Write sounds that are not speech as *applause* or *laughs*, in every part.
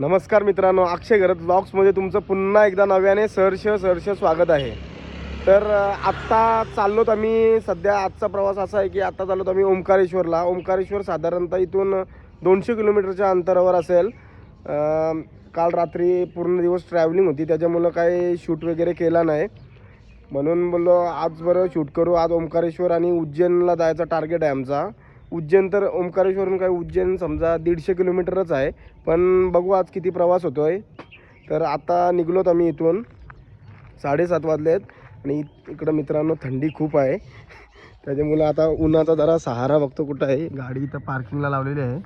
नमस्कार मित्रांनो अक्षय घरत ब्लॉग्समध्ये तुमचं पुन्हा एकदा नव्याने सहर्ष सहर्ष स्वागत आहे. तर आत्ता चाललोत आम्ही सध्या आजचा प्रवास असा आहे की आत्ता चाललोत आम्ही ओंकारेश्वरला. ओंकारेश्वर साधारणतः इथून दोनशे किलोमीटरच्या अंतरावर असेल. काल रात्री पूर्ण दिवस ट्रॅव्हलिंग होती त्याच्यामुळं काही शूट वगैरे केला नाही. म्हणून बोललो आज बरं शूट करू. आज ओंकारेश्वर आणि उज्जैनला जायचा टार्गेट आहे आमचा. उज्जैन तर ओंकारेश्वरून काय उज्जैन समजा दीडशे किलोमीटरच आहे. पण बघू आज किती प्रवास होतो आहे तर आता निघलोत आम्ही इथून. साडेसात वाजले आहेत. आणि इकडं मित्रांनो थंडी खूप आहे. त्याच्यामुळे आता उन्हाचा जरा सहारा बघतो कुठं आहे. गाडी इथं पार्किंगला लावलेली आहे.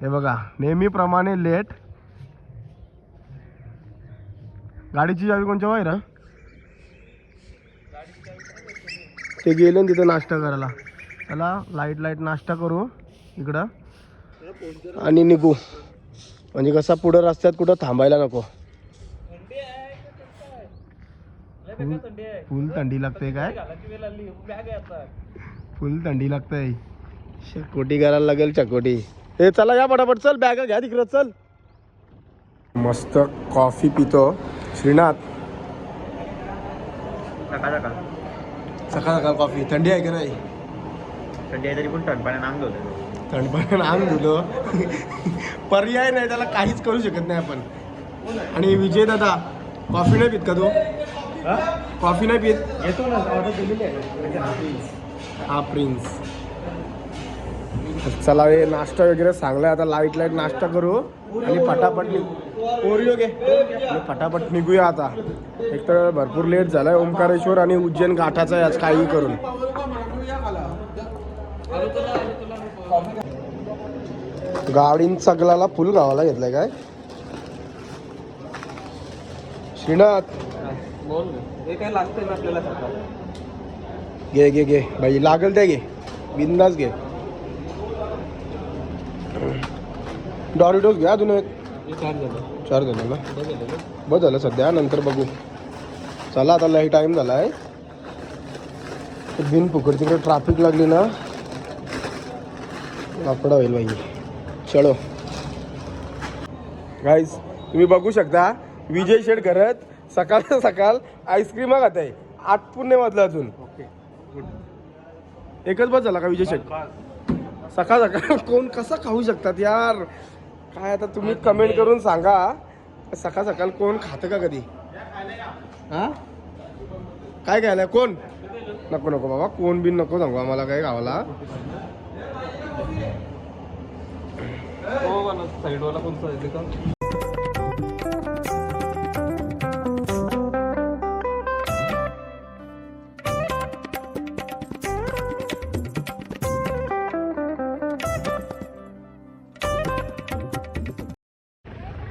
हे बघा नेहमीप्रमाणे लेट गाडीची चावी कोणच्या वायर ते गेले तिथं नाश्ता करायला. चला लाइट लाइट नाश्ता करू इकडं. आणि निघू. म्हणजे कसा पुढं रस्त्यात कुठं थांबायला नको. फुल फुल थंडी लागते काय? फुल थंडी लागते. चकोटी करायला लागेल चकोटी. हे चला या पटापट चल बॅग घ्या तिकडं चल. मस्त कॉफी पितो. श्रीनाथ. सकाळ सकाळ. सकाळ सकाळ कॉफी थंडी आहे का नाही? आहे तरी पण थंडपाण्यानं अंग दिलं पर्याय नाही त्याला काहीच करू शकत नाही आपण. आणि विजय दादा कॉफी नाही पित का तू? कॉफी नाही पित? येतो ना ऑर्डर दिलेली आहे. हा प्रिन्स. चला हे नाश्ता वगैरे आहे आता लाइट लाइट नाश्ता करू आणि फटाफट निघ. ओरिओ घे. आणि फटाफट निघूया आता. एक तर भरपूर लेट झालाय. ओंकारेश्वर आणि उज्जैन घाटाचा आहे आज काही करून. गाडीन चगलाला फुल गावाला घेतलाय काय? श्रीनाथ. हे काय लागतंय आपल्याला घे घे घे. बाई लागेल त्या घे. बिंदास घे. डॉरिटोस घ्या अजून एक. चार जणांना चार झालं ना? बस झालं सध्या नंतर बघू. चला आता लई टाईम झाला आहे बिन फुकट तिकडे ट्रॅफिक लागली ना. वाकडा होईल बाई. चलो. गाईज तुम्ही बघू शकता विजय शेठ घरात सकाळ *laughs* सकाळ आईस्क्रीम खात आहे आठ वाजलं अजून. ओके एकच बस झाला का विजय शेठ सकाळ सकाळ. *laughs* कोण कसं खाऊ शकतात यार? काय आता तुम्ही कमेंट करून सांगा. सकाळ सकाळ कोण खातं का कधी? हा? काय खायला? कोण? नको नको बाबा. कोण बिन नको सांगू आम्हाला काय गावाला हो साईडवाला कोणता आहे का?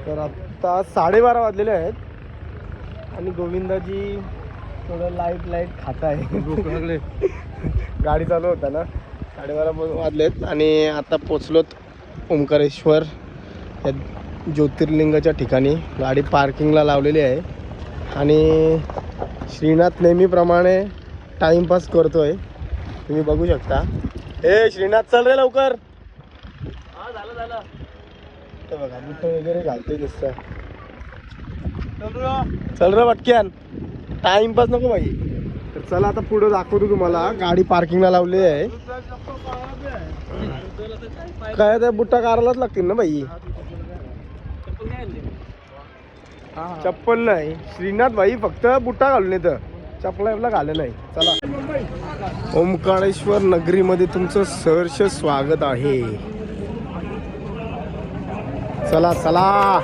तर आत्ता साडेबारा वाजलेले आहेत. आणि गोविंदाजी थोडं लाइट लाइट खात आहे. *laughs* गाडी चालू होता ना साडेबारा वाजलेत. आणि आता पोचलोत ओंकारेश्वर या ज्योतिर्लिंगाच्या ठिकाणी गाडी पार्किंगला लावलेली आहे. आणि श्रीनाथ नेहमीप्रमाणे टाईमपास आहे तुम्ही बघू शकता. ए श्रीनाथ चल रे लवकर. झालं झालं ते बघा बुट वगैरे घालतोय दिसतं चल रे पटक्यान टाइमपास नको बाई. तर चला आता पुढं दाखवतो तुम्हाला. गाडी पार्किंगला लावली आहे. काय त्या बुट्टा कारालाच लागतील ना बाई? चप्पल नाही. श्रीनाथ भाई फक्त बुट्टा घालून येतं. चपला बिपला नाही. चला. ओंकारेश्वर नगरीमध्ये तुमचं सहर्ष स्वागत आहे. चला चला.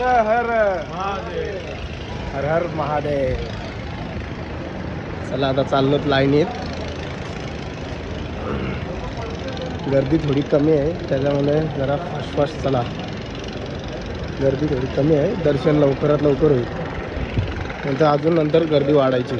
हर हर हर हर महादेव. चला आता चाललोत लाईनीत. गर्दी थोडी कमी आहे त्याच्यामुळे जरा फास्ट फास्ट चला. गर्दी थोडी कमी आहे दर्शन लवकरात लवकर होईल. नंतर अजून नंतर गर्दी वाढायची.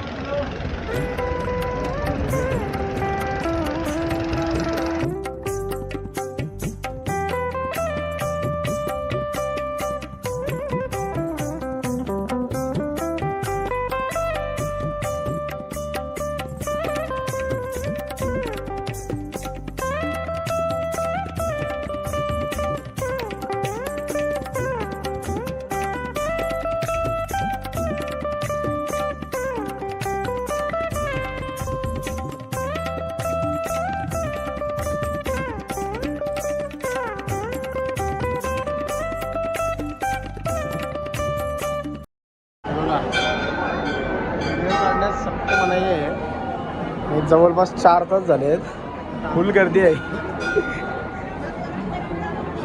जवळपास चार तास झाले आहेत. फुल गर्दी आहे.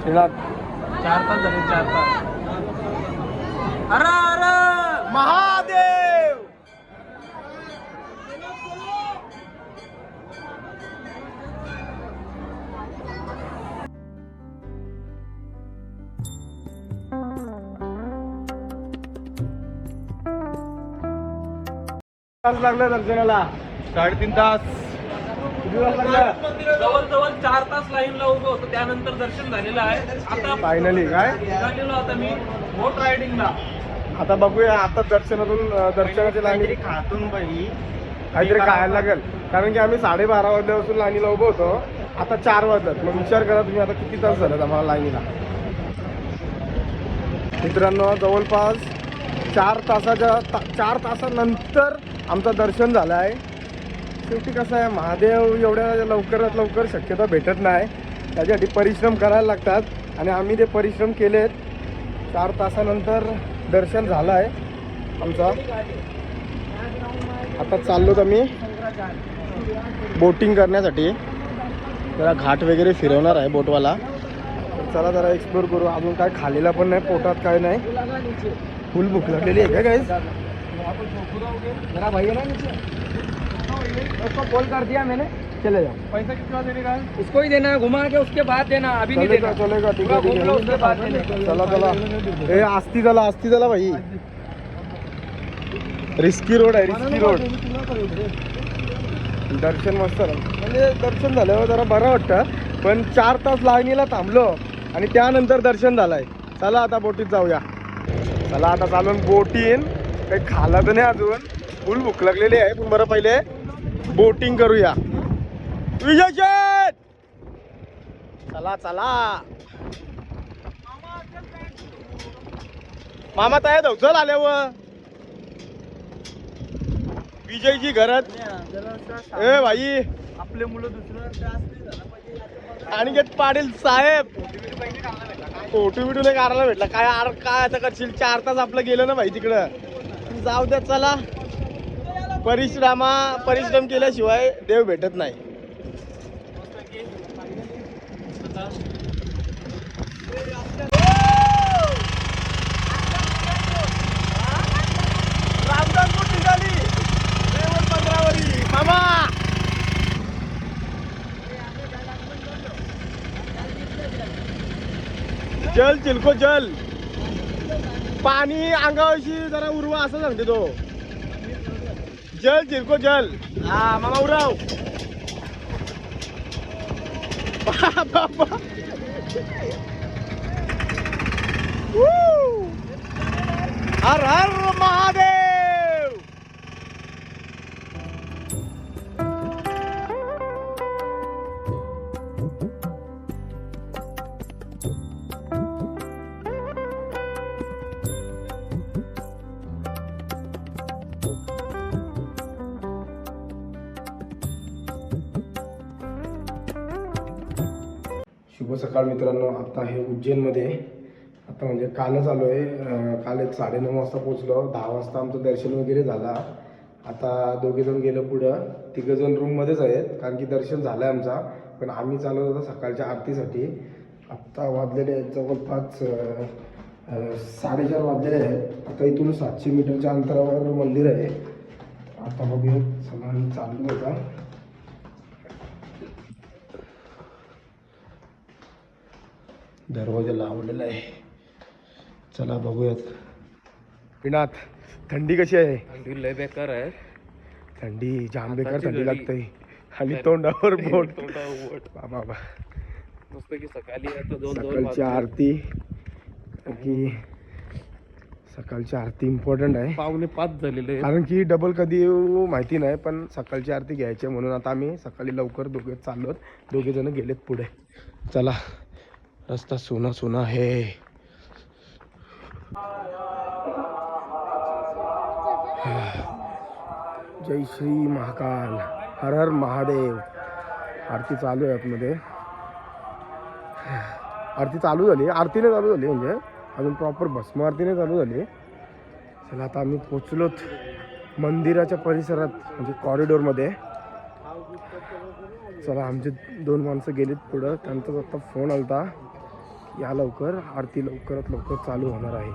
श्रीनाथ. चार तास झाले चार तास. अरे अरे! महादेव! तास लागलं दर्शनाला. साडेतीन तास. जवळजवळ चार तास लाईनला उभं होतो त्यानंतर दर्शन झालेलं आहे. आता फायनली काय? निघालेलो आता मी बोट रायडिंगला आता बघूया आता दर्शनातून अं, दर्शनाच्या लाईनी खातून बाई. काहीतरी खायला लागेल. कारण की आम्ही साडेबारा वाजल्यापासून लाईनीला उभं होतो. आता चार वाजल्यात. मग विचार करा तुम्ही आता किती तास झालेत आम्हाला लाईनीला मित्रांनो जवळपास चार तासाच्या ता चार तासानंतर आमचं दर्शन झालं आहे. शेवटी कसं आहे महादेव एवढ्या लवकरात लवकर शक्यता भेटत नाही. त्याच्यासाठी परिश्रम करायला लागतात. आणि आम्ही ते परिश्रम केलेत चार तासानंतर दर्शन झालं आहे आमचं. आता चाललोत आम्ही बोटिंग करण्यासाठी. जरा घाट वगैरे फिरवणार आहे बोटवाला. चला जरा एक्सप्लोर करू. अजून काय खालेला पण नाही पोटात काय नाही. फुल भूक लागलेली आहे काय काय उसको कॉल कर दिया मैंने चले जाओ। पैसा कितना देने का है? उसको ही देना है घुमा के उसके बाद देना अभी नहीं देना। चलेगा ठीक लो, उसके बाद चला चला। ए आस्ती चला आस्ती चला भाई। रिस्की रोड आहे रिस्की रोड. दर्शन मस्त झालं. म्हणजे दर्शन झाल्यावर जरा बरं वाटतं. पण चार तास लाईनीला थांबलो आणि त्यानंतर दर्शन झालंय. चला आता बोटीत जाऊया. चला आता चालून बोटीन. काही खाला तर नाही अजून. फुल भूक लागलेली आहे पण बरं पहिले. बोटिंग करूया. विजय शेठ! चला चला. मामा तयार जाऊ चल आल्यावर. विजयची घरात ए भाई आपले मुलं दुसरं आणि घेत पाटील साहेब. फोटो बिटू नाही काढायला भेटला. काय आर काय आता करशील? चार तास आपलं गेलं ना भाई तिकडं. जाऊ द्या चला. परिश्रमा परिश्रम केल्याशिवाय देव भेटत नाही. जल चिलको जल. पाणी अंगावशी जरा उर्वा असं सांगते तो. जल चिलको जल। हा मामा उराव! हर हर महादेव। शुभ सकाळ मित्रांनो. आता हे उज्जैनमध्ये आता म्हणजे कालच आलो आहे काल एक साडेनऊ वाजता पोचलो दहा वाजता आमचं दर्शन वगैरे झाला. आता दोघे जण गेलं पुढं. तिघंजण रूममध्येच आहेत कारण की दर्शन झालं आहे आमचा. पण आम्ही चालत होतो सकाळच्या आरतीसाठी. आत्ता वाजलेले आहेत जवळपास साडेचार वाजलेले आहेत. आता इथून सातशे मीटरच्या अंतरावर मंदिर आहे. आता बघूया सगळं चालू होता दरवाजा लावलेला आहे. चला बघूयात. विनाथ थंडी कशी आहे? थंडी लय बेकार आहे. थंडी जाम बेकार थंडी. लागते. आणि तोंडावर बोट. बाबा की सकाळी सकाळची. आरती. की सकाळची आरती इम्पॉर्टंट आहे. पावणे पाच झालेले. कारण की डबल कधी माहिती नाही पण सकाळची आरती घ्यायची म्हणून आता आम्ही सकाळी लवकर दोघे चाललोत. दोघे जण गेलेत पुढे. चला. रस्ता सोना सोना है। जय श्री महाकाल हर हर महादेव। आरती चालू आहे आतमध्ये। आरती चालू झाली आरतीने चालू झाली म्हणजे? अजून प्रॉपर भस्म आरतीने चालू झाली। चला आता आम्ही पोचलोत मंदिराच्या परिसरात म्हणजे कॉरिडोरमध्ये चला आमचे दोन माणसं गेलीत पुढं त्यांचाच आता फोन आलता। या लवकर आरती लवकरात लवकर चालू होणार आहे.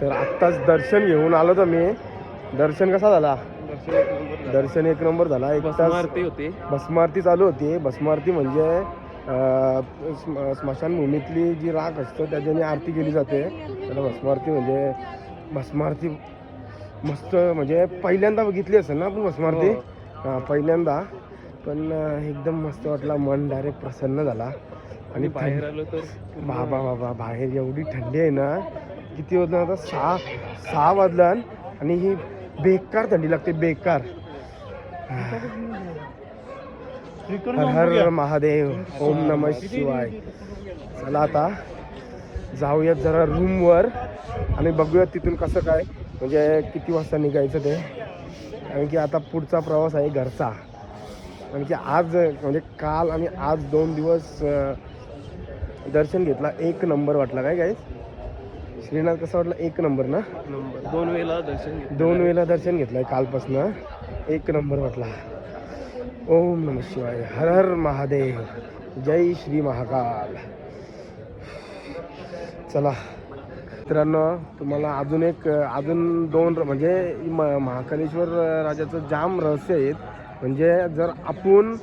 तर आत्ताच दर्शन घेऊन आलो तर मी. दर्शन कसा झाला? दर्शन एक नंबर झाला. एक भस्म तास होती. भस्मारती चालू होती. भस्मारती म्हणजे स्मशानभूमीतली जी राख असतो त्याच्याने आरती केली जाते. त्याला भस्मारती म्हणजे भस्मारती मस्त म्हणजे पहिल्यांदा बघितली असेल ना आपण भस्मारती? हो. पहिल्यांदा. पण एकदम मस्त वाटला. मन डायरेक्ट प्रसन्न झाला. आणि आणि बाहेर आलो तर बाबा बाबा बाहेर एवढी थंडी आहे ना. किती होत आता? सहा सहा वाजल्यान आणि ही बेकार थंडी लागते बेकार. हर हर महादेव ओम नम शिवाय. चला आता जाऊयात जरा रूमवर आणि बघूयात तिथून कसं काय म्हणजे किती वाजता निघायचं ते. कारण की आता पुढचा प्रवास आहे घरचा. कारण की आज म्हणजे काल आणि आज दोन दिवस दर्शन घेतला एक नंबर वाटला काय काय श्रीनाथ कसं वाटलं? एक नंबर ना? नंबर. दोन वेळेला दर्शन घेतलं. दोन वेळेला दर्शन घेतलंय कालपासनं. एक नंबर वाटला. ओम नम शिवाय. हर हर महादेव. जय श्री महाकाल. चला. मित्रांनो तुम्हाला अजून एक अजून दोन म्हणजे म- महाकालेश्वर राजाचं जाम रहस्य आहेत म्हणजे जर आपण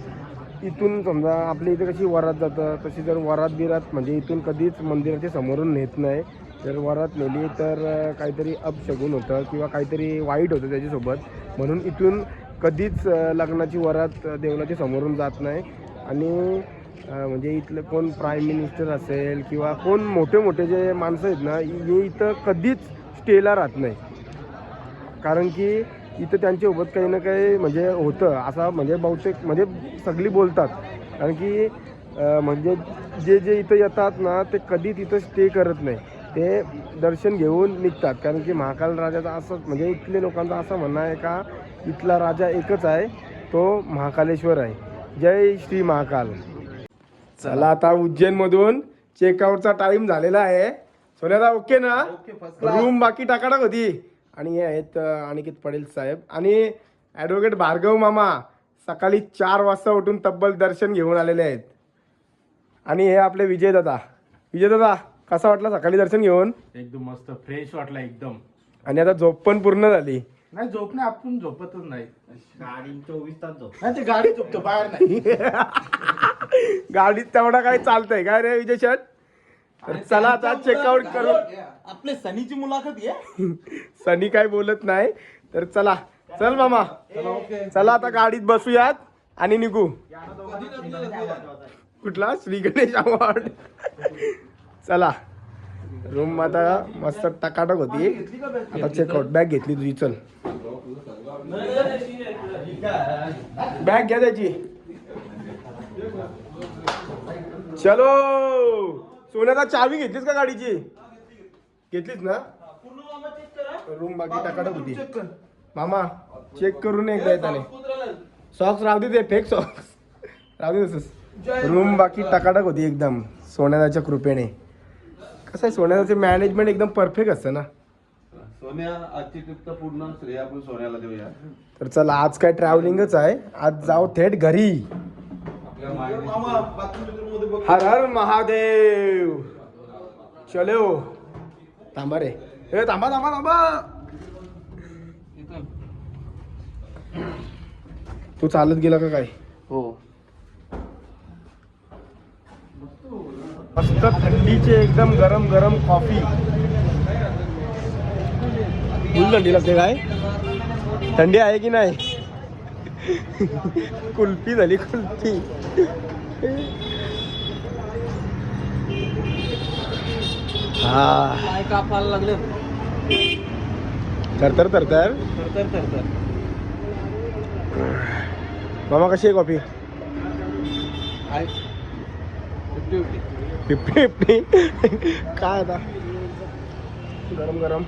इथून समजा आपल्या इथे कशी वरात जातं तशी जर वरात बिरात म्हणजे इथून कधीच मंदिराच्या समोरून नेत नाही. जर वरात नेली तर काहीतरी अपशगुन होतं किंवा काहीतरी वाईट होतं त्याच्यासोबत. म्हणून इथून कधीच लग्नाची वरात देवळाच्या समोरून जात नाही. आणि म्हणजे इथलं कोण प्राईम मिनिस्टर असेल किंवा कोण मोठे मोठे जे माणसं आहेत ना हे इथं कधीच स्टेला राहत नाही. कारण की इथं त्यांच्यासोबत काही ना काही म्हणजे होतं. असा म्हणजे बहुतेक म्हणजे सगळी बोलतात. कारण की म्हणजे जे जे इथं येतात ना ते कधी तिथं स्टे करत नाही. ते दर्शन घेऊन निघतात. कारण की महाकाल राजाचा असं म्हणजे इथले लोकांचं असं म्हणणं आहे का इथला राजा एकच आहे तो महाकालेश्वर आहे. जय श्री महाकाल. चला. आता उज्जैनमधून चेकआउटचा टाइम झालेला आहे. सोन्यादा ओके ना? रूम बाकी टाकाटाक होती आणि हे आहेत अनिकेत पटेल साहेब. आणि ॲडव्होकेट भार्गव मामा सकाळी चार वाजता उठून तब्बल दर्शन घेऊन आलेले आहेत. आणि हे आपले विजय दादा विजय दादा कसा वाटला सकाळी दर्शन घेऊन? एकदम मस्त फ्रेश वाटला एकदम. आणि आता झोप पण पूर्ण झाली. नाही झोप नाही आपण झोपतच नाही. गाडी चोवीस तास झोप. नाही ते गाडी झोपतो बाहेर नाही. *laughs* गाडीत तेवढा काय चालतंय? काय रे विजय तर चला आता चेकआउट करू आपले सनीची मुलाखत घे *laughs* सनी काय बोलत नाही. तर चला. चल मामा. चला आता गाडीत बसूयात आणि निघू. कुठला? श्री गणेश अवॉर्ड. चला. रूम आता मस्त टकाटक होती. आता चेकआउट बॅग घेतली तुझी चल. बॅग घ्या त्याची. चलो. सोन्याचा चावी घेतलीस का गाडीची? घेतलीस ना? रूम बाकी टकाटक होती. मामा चेक करून एकदा येताने. सॉक्स राहू दे ते फेक सॉक्स राहू दे तसंच. रूम बाकी टकाटक होती एकदम सोन्याच्या कृपेने. कसं आहे सोन्याचं मॅनेजमेंट एकदम परफेक्ट असतं ना. सोन्या आजची ट्रिप तर पूर्ण श्रेय आपण सोन्याला देऊया. तर चला आज काय ट्रॅव्हलिंगच आहे. आज जाऊ थेट घरी. आपल्या हर हर महादेव. चलो. थांबा रे. ए थांबा थांबा थांबा. तू चालत गेला का काय? हो. मस्त थंडीचे एकदम गरम गरम कॉफी फुल थंडी लागते काय? थंडी आहे की नाही? *laughs* कुल्फी झाली कुल्फी. हा. काय कापायला लागलं? तर मामा कशी आहे कॉफी फिफ्टी फिफ्टी *laughs* काय आता? गरम गरम.